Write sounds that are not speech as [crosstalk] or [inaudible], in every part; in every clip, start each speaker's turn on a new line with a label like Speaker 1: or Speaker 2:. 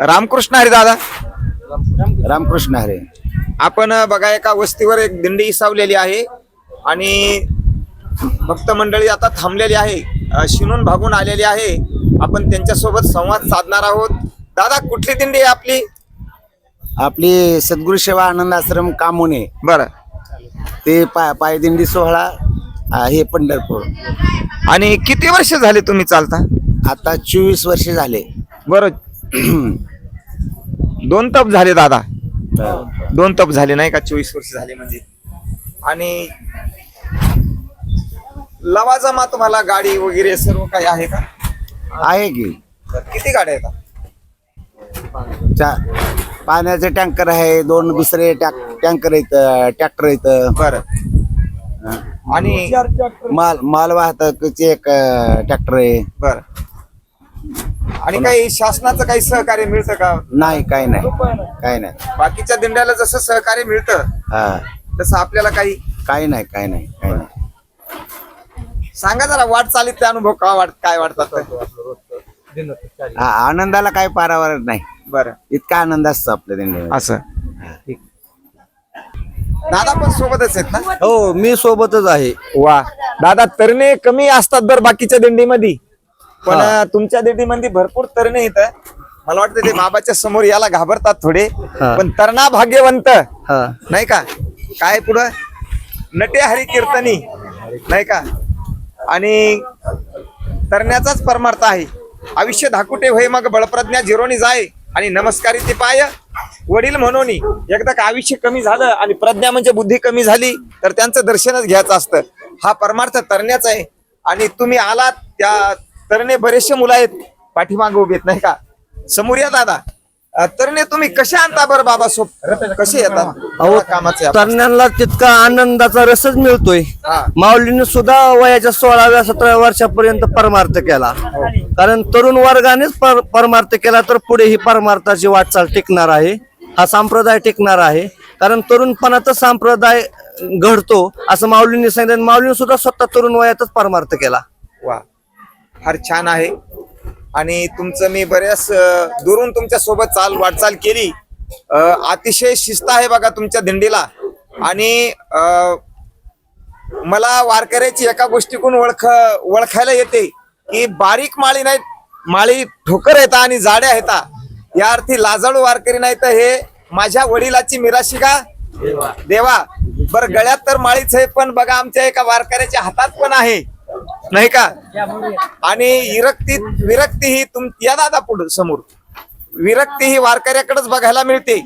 Speaker 1: रामकृष्ण हरी दादा.
Speaker 2: रामकृष्ण हरे.
Speaker 1: आपण बघा एका वस्तीवर एक दिंडी सावलेली आहे आणि भक्त मंडळी आता थांबलेली आहे. शिनून भागून आलेली आहे. आपण त्यांच्यासोबत संवाद साधणार आहोत. दादा कुठली दिंडी आहे आपली?
Speaker 2: आपली सद्गुरु सेवा आनंद आश्रम कामोने.
Speaker 1: बरं.
Speaker 2: ते पाय पायदिंडी सोहळा आहे पंढरपूर.
Speaker 1: आणि किती वर्ष झाले तुम्ही चालता?
Speaker 2: आता चोवीस वर्ष झाले.
Speaker 1: बरं. [clears throat] दोन तप झाले दादा. दोन तप झाले नाही का? चोवीस वर्ष झाले म्हणजे. आणि लवाजमा तुम्हाला गाडी वगैरे सर्व काही आहे का?
Speaker 2: आहे की.
Speaker 1: किती गाड्या येतात
Speaker 2: चा पाण्याचे टँकर आहे दोन दुसरे टँकर आहेत ट्रॅक्टर आहेत.
Speaker 1: बरं. आणि
Speaker 2: माल माल वाहतुकीचे एक ट्रॅक्टर आहे.
Speaker 1: बर. आणि काही शासनाचं काही सहकार्य मिळतं का?
Speaker 2: नाही काय नाही. काय नाही.
Speaker 1: बाकीच्या दिंड्याला जसं सहकार्य मिळतं
Speaker 2: हा.
Speaker 1: तसं आपल्याला काही
Speaker 2: काय नाही काय नाही काय नाही.
Speaker 1: सांगा जरा वाट चालीत अनुभव का वाट काय वाटतात?
Speaker 2: आ- आनंदाला काय पारावर नाही.
Speaker 1: बरं.
Speaker 2: इतका आनंद असतो आपल्या दिंडीमध्ये.
Speaker 1: असं. दादा पण सोबतच आहेत ना?
Speaker 3: हो मी सोबतच आहे.
Speaker 1: वा. दादा तरणे कमी असतात बरं बाकीच्या दिंडीमध्ये. पण तुमच्या दिंडीमध्ये भरपूर तरणे येतं मला वाटतं ते बाबाच्या समोर याला घाबरतात थोडे. पण तरणा भाग्यवंत. नाही का? काय पुढं? नटे हरी कीर्तनी. नाही का? आणि तरण्याचाच परमार्थ आहे. आयुष्य धाकुटे होय मग बळप्रज्ञा झिरोनी जाय. आणि नमस्कारी ते पाय. वडील म्हणून एकदा का आयुष्य कमी झालं आणि प्रज्ञा म्हणजे बुद्धी कमी झाली तर त्यांचं दर्शनच घ्यायचं असतं. हा परमार्थ तरण्याचा आहे. आणि तुम्ही आलात त्या तरणे बरेचसे मुलं आहेत पाठीमागे उभे नाही का? समोर या दादा. तरणे तुम्ही कसे आणता बरं बाबा सोप कसे येतात?
Speaker 3: अहो
Speaker 1: कामाचे.
Speaker 3: तरण्यांना तितका आनंदाचा रसच मिळतोय.
Speaker 1: हा.
Speaker 3: माऊलीने सुद्धा वयाच्या सोळाव्या सतराव्या वर्षापर्यंत परमार्थ केला. कारण तरुण वर्गानेच पर- परमार्थ केला तर पुढे ही परमार्थाची वाटचाल टिकणार आहे. हा संप्रदाय टिकणार आहे. कारण तरुणपणातच संप्रदाय घडतो असं माऊलीने सांगितलं. माऊलीने सुद्धा स्वतः तरुण वयातच परमार्थ केला.
Speaker 1: वा. फार छान आहे. आणि तुमचं मी बऱ्याच दुरून तुमच्यासोबत चाल वाटचाल केली. अतिशय शिस्त आहे बघा तुमच्या दिंडीला. आणि मला वारकऱ्याची एका गोष्टीकडून ओळख ओळखायला येते की बारीक माळी नाहीत माळी ठोकर येतात आणि जाड्या येतात या अर्थी लाजाळू वारकरी नाही तर हे माझ्या वडिलाची मिराशी का? देवा. बर गळ्यात तर माळीच आहे पण बघा आमच्या एका वारकऱ्याच्या हातात पण आहे. नाही का? आणि विरक्ती विरक्ती ही तुम या दादा पुढे समोर. विरक्ती ही वारकऱ्याकडेच बघायला मिळते.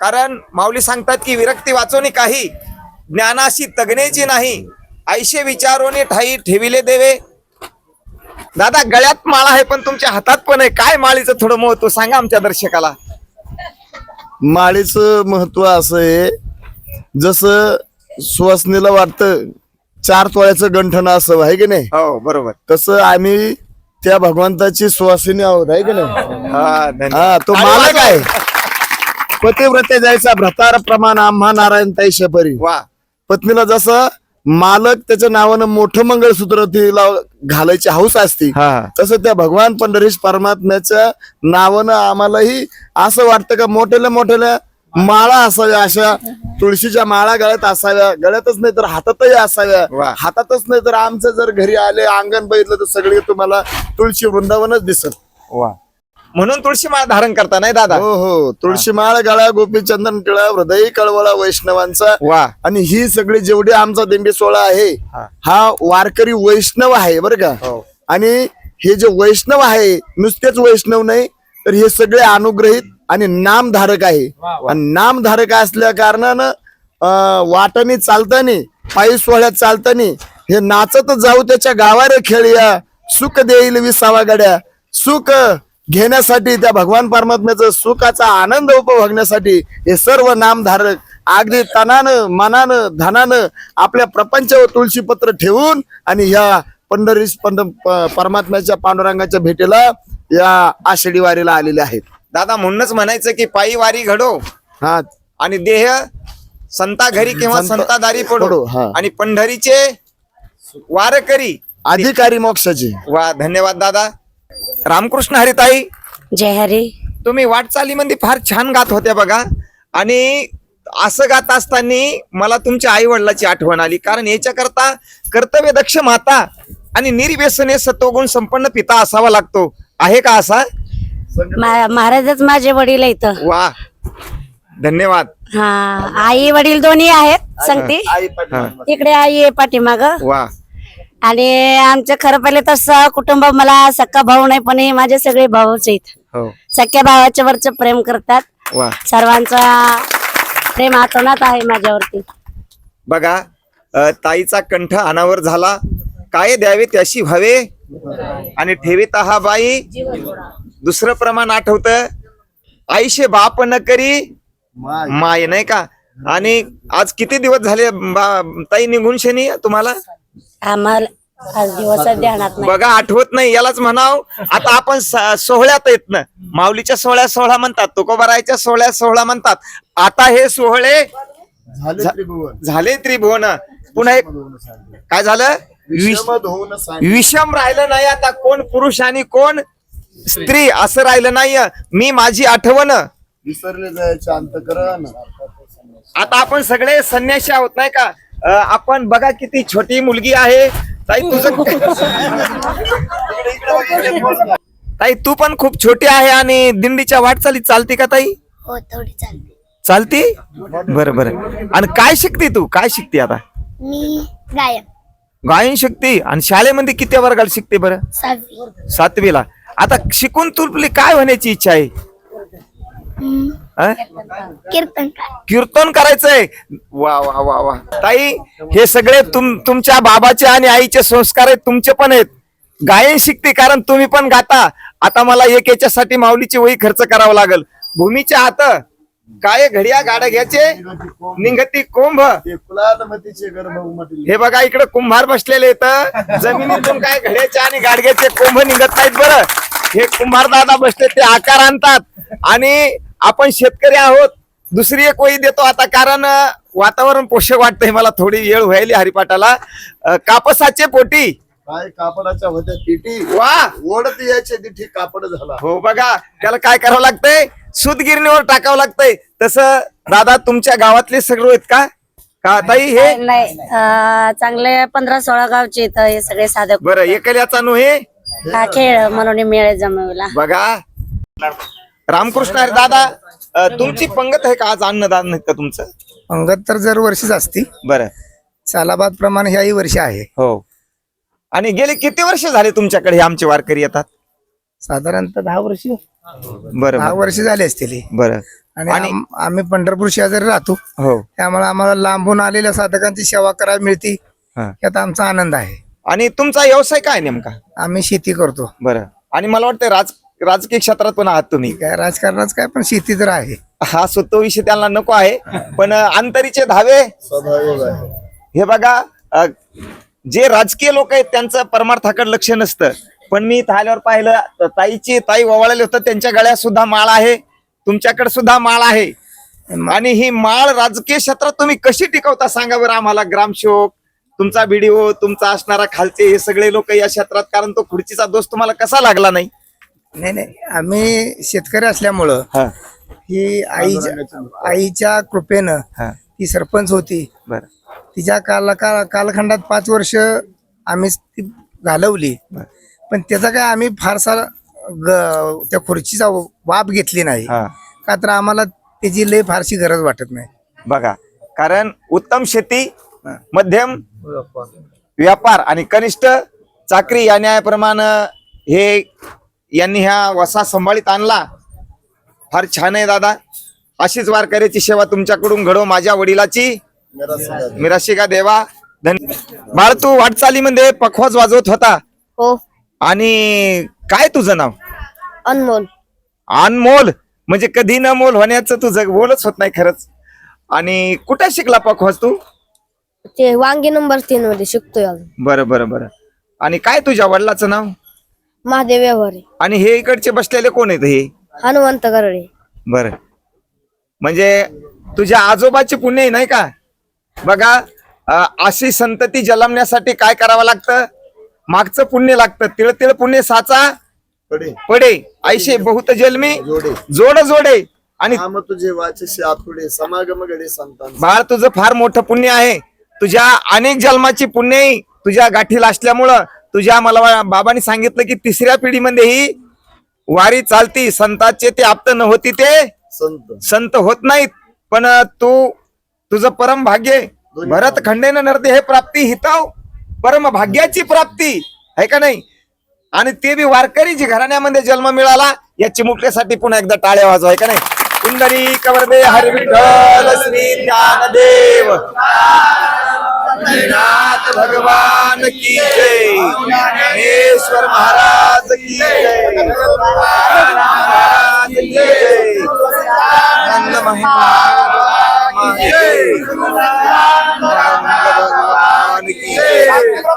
Speaker 1: कारण माऊली सांगतात की विरक्ती वाचवणी काही ज्ञानाशी तगण्याची नाही. ऐशे विचारोने ठाई ठेविले देवे. दादा गळ्यात माळ आहे पण तुमच्या हातात पण आहे. काय माळीचं थोडं महत्त्व सांगा आमच्या दर्शकाला.
Speaker 4: माळीचं महत्त्व असं आहे जसं सुवासनीला वाटतं चार तोळ्याचं गंठण असं आहे की नाही?
Speaker 1: हो बरोबर.
Speaker 4: तसं आम्ही त्या भगवंताची सुवासिनी आहोत आहे की नाही?
Speaker 1: हा धन्यवाद.
Speaker 4: हा तो मालक. आहे. पतिव्रते जायचा भ्रतार प्रमाण आम्हा नारायण तैशपरी
Speaker 1: वा.
Speaker 4: पत्नीला जसं मालक त्याच्या नावानं मोठं मंगळसूत्र तिला घालायची हौस असते
Speaker 1: हा.
Speaker 4: तसं त्या भगवान पंढरीश परमात्म्याच्या नावानं आम्हालाही असं वाटतं का मोठ्याल्या मोठ्याल्या माळा असाव्या अशा तुळशीच्या माळा गळ्यात असाव्या. गळ्यातच नाही तर हातातही
Speaker 1: वा.
Speaker 4: असाव्या हातातच नाही तर आमचं जर घरी आले अंगण बघितलं तर सगळे तुम्हाला तुळशी वृंदावनच दिसत.
Speaker 1: वा. म्हणून तुळशी माळ धारण करता नाही दादा?
Speaker 4: हो हो. तुळशी माळ गळा गोपीचंदन टिळा हृदय कळवळा वैष्णवांचा.
Speaker 1: वा.
Speaker 4: आणि ही सगळी जेवढी आमचा दिंडी सोहळा आहे
Speaker 1: हा.
Speaker 4: हा वारकरी वैष्णव आहे बरं का?
Speaker 1: हो.
Speaker 4: आणि हे जे वैष्णव आहे नुसतेच वैष्णव नाही तर हे सगळे अनुग्रहित आणि नामधारक आहे. आणि नामधारक असल्या कारणानं अं, वाटाने चालतानी पायी सोहळ्यात चालतानी हे नाचत जाऊ त्याच्या गावारे खेळूया सुख देईल विसावा गड्या. सुख घेण्यासाठी त्या भगवान परमात्म्याचं सुखाचा आनंद उपभोगण्यासाठी हे सर्व नामधारक अगदी तनानं मनानं धनानं आपल्या प्रपंच व तुळशीपत्र ठेवून आणि ह्या पंढरी पंढ परमात्म्याच्या पांडुरंगाच्या भेटीला या आषाढी वारीला आलेले आहेत.
Speaker 1: दादा म्हणूनच म्हणायचं की पायी वारी घडो.
Speaker 4: हा.
Speaker 1: आणि देह संता घरी किंवा
Speaker 4: संत-
Speaker 1: संतादारी
Speaker 4: पडो,
Speaker 1: पडो
Speaker 4: हा.
Speaker 1: आणि पंढरीचे वारकरी.
Speaker 4: अधिकारी मोक्षाची.
Speaker 1: वा धन्यवाद दादा. रामकृष्ण हरिताई.
Speaker 5: जय हरी.
Speaker 1: तुम्ही वाटचालीमध्ये फार छान गात होत्या बघा. आणि असं गात असताना मला तुमच्या आई वडिलाची आठवण आली. कारण याच्याकरता कर्तव्य दक्ष माता आणि निर्व्यसने सत्वगुण संपन्न पिता असावा लागतो. आहे का असा?
Speaker 5: मा- महाराजच माझे वडील आहेत इथं.
Speaker 1: वा. धन्यवाद.
Speaker 5: हा आई वडील दोन्ही आहेत सांगते. इकडे आई आहे पाठीमाग.
Speaker 1: वा.
Speaker 5: आणि आमचं खरं पहिले तसं कुटुंब मला सक्का भाऊ नाही पण हे माझे सगळे भाऊच आहेत.
Speaker 1: हो.
Speaker 5: सख्या भावाच्या वरच प्रेम करतात.
Speaker 1: वा.
Speaker 5: सर्वांचा प्रेम आतोनात आहे माझ्यावरती.
Speaker 1: बघा अ, ताईचा कंठ अनावर झाला. काय द्यावे त्याशी व्हावे? आणि ठेवीत हा बाई? दुसरं प्रमाण आठवत आईशे बाप न करी माय. नाही का? आणि आज किती दिवस झाले बा- ताई निघून शनी तुम्हाला?
Speaker 5: आम्हाला आज दिवस ध्यानात नाही.
Speaker 1: बघा आठवत नाही यालाच म्हणाव. आता आपण सोहळ्यात येत ना. माऊलीच्या सोहळ्या सोहळा म्हणतात तुकोबारायच्या सोहळ्या सोहळा म्हणतात. आता हे सोहळे
Speaker 4: झाले त्रिभुवन.
Speaker 1: झाले त्रिभुवन. पुन्हा एक काय झालं? विषम राहिलं नाही आता कोण पुरुष आणि कोण स्त्री असं राहिलं नाही मी माझी आठवण.
Speaker 4: विसरले जायचे अंतकरण
Speaker 1: आता आपण सगळे संन्याशी आहोत नाही का? अं, आपण बघा किती छोटी मुलगी आहे. ताई तुझं ताई तू पण खूप छोटी आहे आणि दिंडीच्या वाटचाली चालते का ताई?
Speaker 5: हो थोडी चालते.
Speaker 1: चालती? बरं बरं. आणि काय शिकते तू? काय शिकते आता?
Speaker 5: मी गायन.
Speaker 1: गायन शिकते? आणि शाळेमध्ये किती वर्गाला शिकते बरं?
Speaker 5: सहावी.
Speaker 1: सातवीला. आता शिकून तुला काय होण्याची इच्छा आहे? अं?
Speaker 5: कीर्तन
Speaker 1: कीर्तन करायचंय. वा वा वा वा. ताई हे सगळे तुम तुमच्या बाबाचे आणि आईचे संस्कार आहेत तुमचे पण आहेत. गायन शिकते कारण तुम्ही पण गाता. आता मला एक याच्यासाठी माऊलीची वही खर्च करावा लागल. भूमीच्या हात काय घडिया गाड्या घ्यायचे? निघती कुंभ. हे बघा इकडे कुंभार बसलेले आहेत जमिनीतून काय घड्याचे आणि गाडग्याचे कुंभ निघत नाहीत बरं. हे कुंभार दादा बसले ते आकार आणतात. आणि आपण शेतकरी आहोत दुसरी एक वही देतो आता कारण वातावरण पोषक वाटतंय मला थोडी वेळ व्हायली हरिपाठाला. कापसाचे पोटी.
Speaker 4: काय कापडाच्या होत्या पिटी
Speaker 1: वा!
Speaker 4: ओढत यायचे तिथे कापड झाला.
Speaker 1: हो बघा त्याला काय करावं लागतंय? सुतगिरणीवर टाकावं लागतंय. तसं दादा तुमच्या गावातले सगळे आहेत का? का ताई हे?
Speaker 5: नाही अं, चांगले पंधरा सोळा गावचे इथं हे सगळे साधक.
Speaker 1: बरं एकल्याचा नो हे?
Speaker 5: हा खेळ म्हणून मेळे जमवला.
Speaker 1: बघा. रामकृष्ण हरी दादा. अ, तुमची पंगत आहे का आज अन्नदान नाही का तुमचं?
Speaker 6: अंगत तर जर वर्षीच असती.
Speaker 1: बरं.
Speaker 6: सालाबाद प्रमाणे ह्याही वर्षी आहे.
Speaker 1: हो. आणि गेले किती वर्ष झाले तुमच्याकडे हे आमचे वारकरी येतात?
Speaker 6: साधारणतः दहा वर्ष.
Speaker 1: बरं
Speaker 6: दहा
Speaker 1: बरं,
Speaker 6: वर्ष झाली असतील ही.
Speaker 1: बरं.
Speaker 6: आणि
Speaker 1: आणि-
Speaker 6: आम- आम्ही पंढरपूर शेजारी राहतो.
Speaker 1: हो.
Speaker 6: त्यामुळे आम्हाला लांबून आलेल्या साधकांची सेवा करायला मिळते.
Speaker 1: हा.
Speaker 6: यात आमचा आनंद आहे.
Speaker 1: आणि तुमचा व्यवसाय काय नेमका?
Speaker 6: आम्ही शेती करतो.
Speaker 1: बरं. आणि मला वाटतं राज राजकीय क्षेत्रात पण आहात तुम्ही.
Speaker 6: काय राजकारणाच काय पण शेती तर आहे
Speaker 1: हा स्वतः विषय त्यांना नको आहे. पण अंतरीचे धावे? हे बघा अ, जे राजकीय लोक आहेत त्यांचं परमार्थाकडे लक्ष नसतं. पण मी इथं आल्यावर पाहिलं तर ताईची ताई ओवाळले होतं त्यांच्या गळ्यात सुद्धा माळ आहे. तुमच्याकडे सुद्धा माळ आहे. आणि ही माळ राजकीय क्षेत्रात तुम्ही कशी टिकवता सांगा बरं आम्हाला? ग्रामसेवक तुमचा व्हिडिओ तुमचा असणारा खालचे हे सगळे लोक या क्षेत्रात कारण तो खुर्चीचा दोष तुम्हाला कसा लागला नाही?
Speaker 6: नाही नाही. आम्ही शेतकरी असल्यामुळं
Speaker 1: हा.
Speaker 6: ही आईच्या आईच्या कृपेनं
Speaker 1: हा.
Speaker 6: ती सरपंच होती.
Speaker 1: बरं.
Speaker 6: तिच्या काला का कालखंडात पाच वर्ष आम्ही ती घालवली. पण त्याचा काय आम्ही फारसा ग- त्या खुर्चीचा वाप घेतली नाही.
Speaker 1: हा.
Speaker 6: का तर आम्हाला त्याची लय फारशी गरज वाटत नाही.
Speaker 1: बघा कारण उत्तम शेती मध्यम व्यापार आणि कनिष्ठ चाकरी या न्यायाप्रमाणे हे यांनी ह्या वसा सांभाळीत आणला. फार छान आहे दादा. अशीच वारकऱ्याची सेवा तुमच्याकडून घडो माझ्या वडिलाची.
Speaker 4: मेरा सदा
Speaker 1: मिराशिका देवा? धन बाळ तू वाटचालीमध्ये पखवाज वाजवत होता.
Speaker 5: हो.
Speaker 1: आणि काय तुझं नाव?
Speaker 5: अनमोल.
Speaker 1: अनमोल? म्हणजे कधी न मोल होण्याचं तुझं बोलच होत नाही खरंच. आणि कुठे शिकला पखवाज तू?
Speaker 5: ते वांगी नंबर तीन मध्ये शिकतोय अजून.
Speaker 1: बरं बरं बरं. आणि काय तुझ्या वडिलाचं नाव?
Speaker 5: महादेव व्यवहारे.
Speaker 1: आणि हे इकडचे बसलेले कोण आहेत हे?
Speaker 5: हनुमंत गरडे.
Speaker 1: बर. म्हणजे तुझ्या आजोबाची पुण्य आहे, नाही का? बघा अशी संतती जन्मण्यासाठी काय करावं लागतं? मागचं पुण्य लागतं. तिळ तिळ पुण्य साचा?
Speaker 4: पडे.
Speaker 1: पडे. ऐशे बहुत जन्मी.
Speaker 4: जोडे.
Speaker 1: जोड जोडे. आणि
Speaker 4: तुझे समागम घडे संतान.
Speaker 1: बाळ तुझं फार मोठं पुण्य आहे. तुझ्या अनेक जन्माची पुण्य तुझ्या गाठीला असल्यामुळं तुझ्या मला बाबांनी सांगितलं की तिसऱ्या पिढीमध्ये ही वारी चालती. संतांचे ते आप्त न होती ते
Speaker 4: संत.
Speaker 1: संत होत नाहीत. पण तू तुझं परम भाग्य भरत खंडेन नरते हे प्राप्ती हिताव परम भाग्याची प्राप्ती आहे का नाही? आणि ते बी वारकरीची घराण्यामध्ये जन्म मिळाला या चिमुकल्यासाठी पुन्हा एकदा टाळ्या वाजवा आहे का नाही? कुंडली कवरदे हरी विठ्ठल श्री ज्ञानदेव. नाथ भगवान की जय. ज्ञानेश्वर महाराज की जय. महाराज की जय. आनंद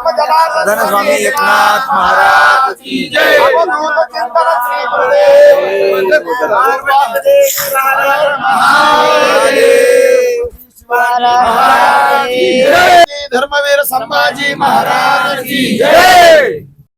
Speaker 1: भगवान धन स्वामी एकनाथ महाराज
Speaker 4: धर्मवीर संभाजी महाराज की
Speaker 1: जय।